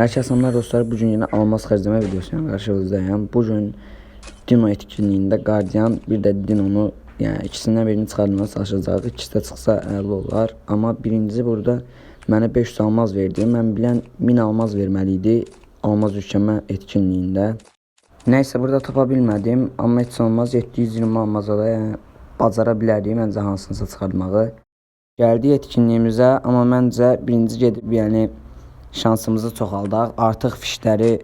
Herkese selamlar dostlar. Bugün yine almaz xərcləmə videosuyla qarşınızdayım. Bugün Dino etkinliğinde Guardian bir de Dino'nu yani ikisinden birini çıxartmaya çalışacağıq. İkisi də çıxsa əla olar. Amma birincisi burada mənə 500 almaz verdi. Mən bilən 1000 almaz verməli idi almaz yükleme etkinliğinde. Neyse burada tapa bilmədim. Amma heç olmaz 720 almaza da yəni bacara bilərdim məncə hansınısa çıxartmağı. Gəldi etkinliyimizə, amma məncə birinci gedib yəni şansımızı çoxaldaq. Artıq fişləri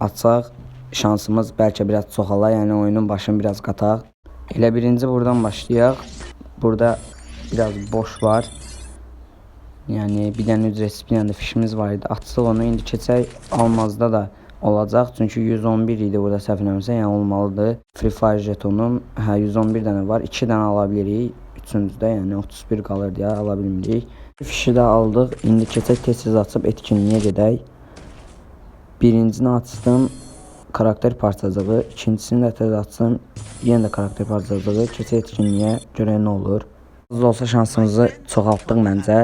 açaq. Şansımız bəlkə biraz çoxala, yəni oyunun başını biraz qataq. Elə birinci buradan başlayaq. Burada biraz boş var. Yəni bir dənə ücretsiz bir fişimiz var idi. Açsaq onu indi keçək almazda da olacaq. Çünki 111 idi burada səhv eləmirəmsə, yəni olmalıdır. Free Fire jetonum hə 111 dənə var. 2 dənə ala bilirik. Üçüncüdə yəni 31 qalır deyə ala bilmirik. Fişi də aldıq. İndi keçək tez-tez açıb etkinliyə gedək. Birincini açdım. Karakter parçacığı. İkincisini də tez açsın. Yenə də karakter parçacığı. Keçək etkinliyə görək nə olur. Az olsa şansımızı çoxaltdıq məncə.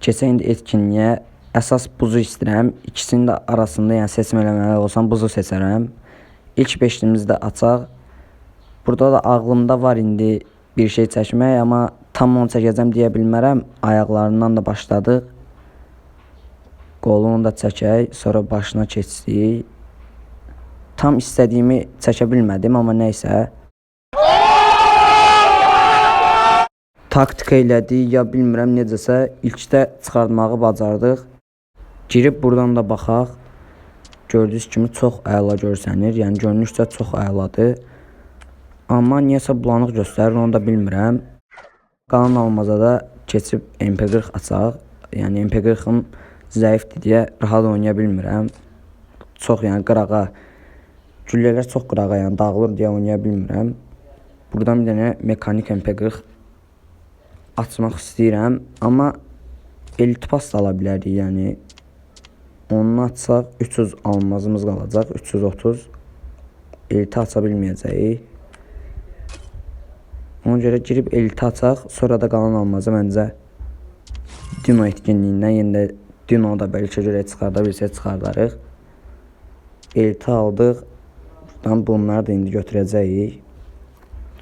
Keçək indi etkinliyə. Əsas buzu istəyirəm. İkisinin də arasında yəni seçim eləməli olsam buzu seçərəm. İlk beşliyimizi də açaq. Burada da ağlımda var indi bir şey çəkmək, amma tam onu çəkəcəm deyə bilmərəm. Ayaqlarından da başladıq. Qolunu da çəkək, sonra başına keçdik. Tam istədiyimi çəkə bilmədim, amma nəysə. Taktika elədi, ya bilmirəm necəsə ilkdə çıxartmağı bacardıq. Girib buradan da baxaq. Gördüyünüz kimi çox əla görsənir. Yəni görünüşdə çox əladır. Amma niyəsə bulanıq göstərir, onu da bilmirəm. Qalan almaza da keçib MP40 açaq. Yəni MP40-ım zəifdir deyə rahat oynaya bilmirəm. Çox yəni qırağa güllələr çox qırağa yəni dağılır deyə oynaya bilmirəm. Buradan bir dənə mekanik MP40 açmaq istəyirəm, amma elitpas da ala bilərik, yəni onu açsaq 300 almazımız qalacaq, 330 eliti aça bilməyəcəyik. Ona görə girib eliti açaq, sonra da qalan almazı məncə Dino etkinliyindən yenə də Dino da bəlkə görə çıxarda bilsə çıxardarıq. Eliti aldıq. Buradan bunları da indi götürəcəyik.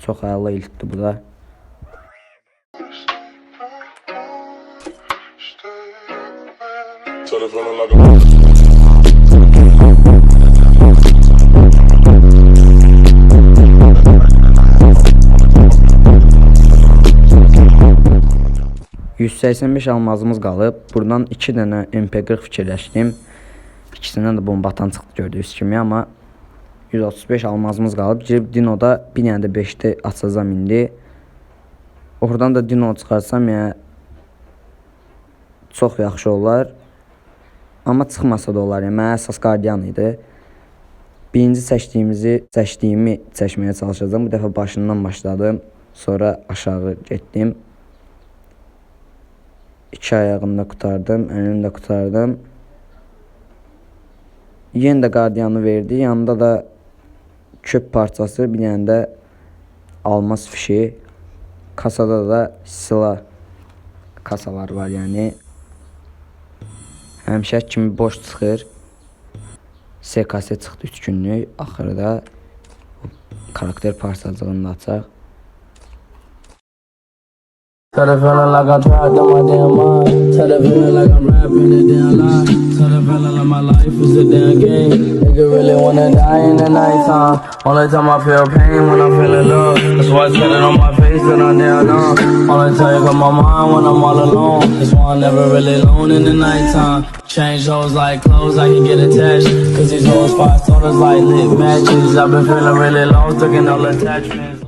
Çox əla elitdir bu da. Started %85 almazımız qalıb. Buradan 2 dənə MP40 fikirləşdim. İkisindən də bomba atan çıxdı gördüyünüz kimi, amma 135 almazımız qalıb. Girib Dino'da bir dənə də 5-də açacağam indi. Oradan da Dino çıxarsam, yəni çox yaxşı olar. Amma çıxmasa da olar. Yəni əsas Guardian idi. Birinci seçdiyimizi, seçdiyimi çəkməyə çalışacağam. Bu dəfə başından başladım. Sonra aşağı getdim. İki ayağını da kurtardım. Elini de kurtardım. Yenə də qardiyanı verdi. Yanında da köp parçası, bir dənə də almaz fişi. Kasada da silah kasalar var yəni. Həmişə kimi boş çıxır. SKS çıxdı 3 günlük. Axırda karakter parçacığını da. Started feeling like I tried on my damn mind. Started feeling like I'm rapping a damn lie. Started feeling like my life is a damn game. Nigga really wanna die in the nighttime. Only time I feel pain when I'm feeling love. That's why I said it on my face and I damn numb. Only time you my mind when I'm all alone. That's why I'm never really alone in the nighttime. Change hoes like clothes, I can get attached. Cause these old spots on us like lit matches. I've been feeling really lost, looking all attachments.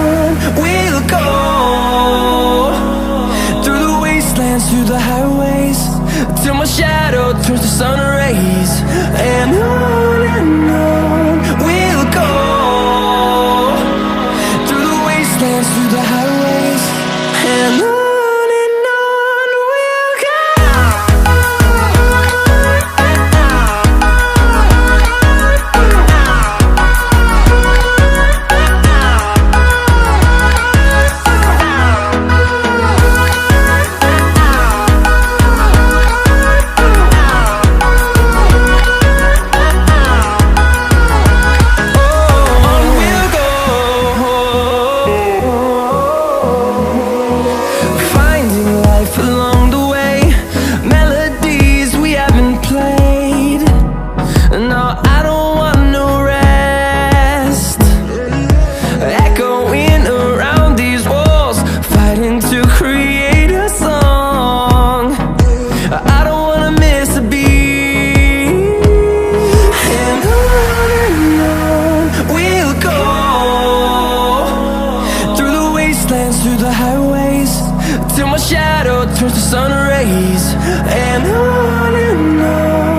shadow turns to sun rays And on and on.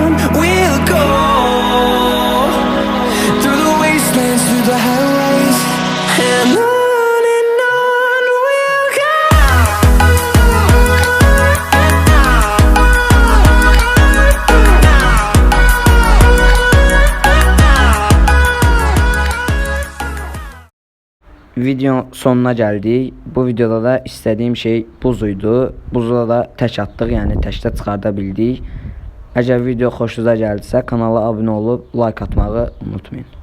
video sonuna gəldik. Bu videoda da istədiyim şey buz idi. Buzla da tək atdıq, yəni təkdə çıxarda bildik. Əgər video xoşunuza gəldisə, kanala abunə olub like atmağı unutmayın.